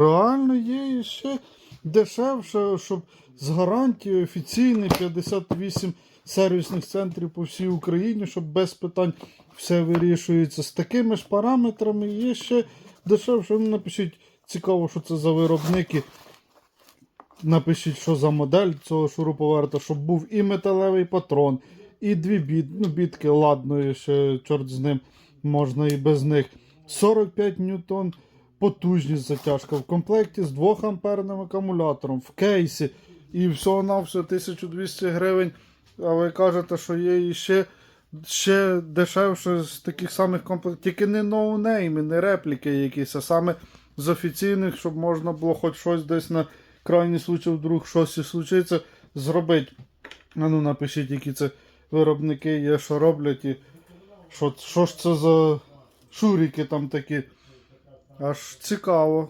Реально є ще дешевше, щоб з гарантією офіційний 58 сервісних центрів по всій Україні, щоб без питань все вирішується. З такими ж параметрами є ще дешевше. Ну, напишіть цікаво, що це за виробники. Напишіть, що за модель цього шуруповерта, щоб був і металевий патрон, і дві біт, ну, бітки, ладно, ще чорт з ним, можна і без них. 45 ньютон потужність затяжка в комплекті з 2 амперним акумулятором, в кейсі. І всього на все 1200 гривень. А ви кажете, що є і ще, ще дешевше з таких самих комплектів. Тільки не ноунейми, не репліки якісь, а саме з офіційних, щоб можна було хоч щось десь на крайній случай, вдруг щось і случиться, зробити. А ну напишіть, які це виробники є, що роблять, і що, що ж це за шуріки там такі. Аж цікаво.